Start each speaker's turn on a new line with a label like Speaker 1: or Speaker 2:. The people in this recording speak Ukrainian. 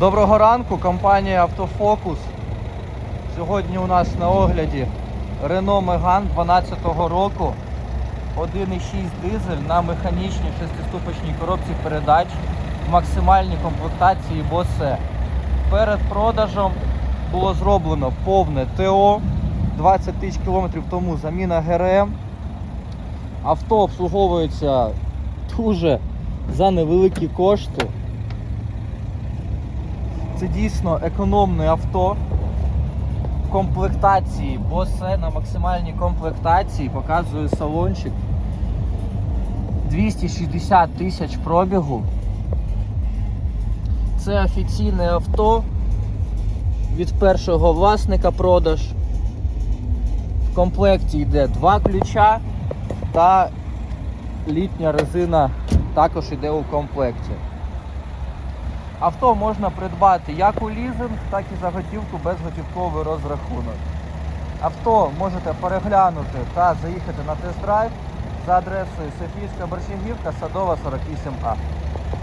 Speaker 1: Доброго ранку, компанія Автофокус. Сьогодні у нас на огляді Renault Megane 12 року. 1,6 дизель на механічній шестиступочній коробці передач в максимальній комплектації Bose. Перед продажем було зроблено повне ТО 20 тисяч кілометрів тому заміна ГРМ. Авто обслуговується дуже за невеликі кошти. Це дійсно економне авто. В комплектації Bose на максимальній комплектації показує салончик. 260 тисяч пробігу. Це офіційне авто від першого власника продаж. В комплекті йде два ключа та літня резина також йде у комплекті. Авто можна придбати як у лізинг, так і за готівку безготівковий розрахунок. Авто можете переглянути та заїхати на тест-драйв за адресою Софійська Борщагівка, Садова 48А.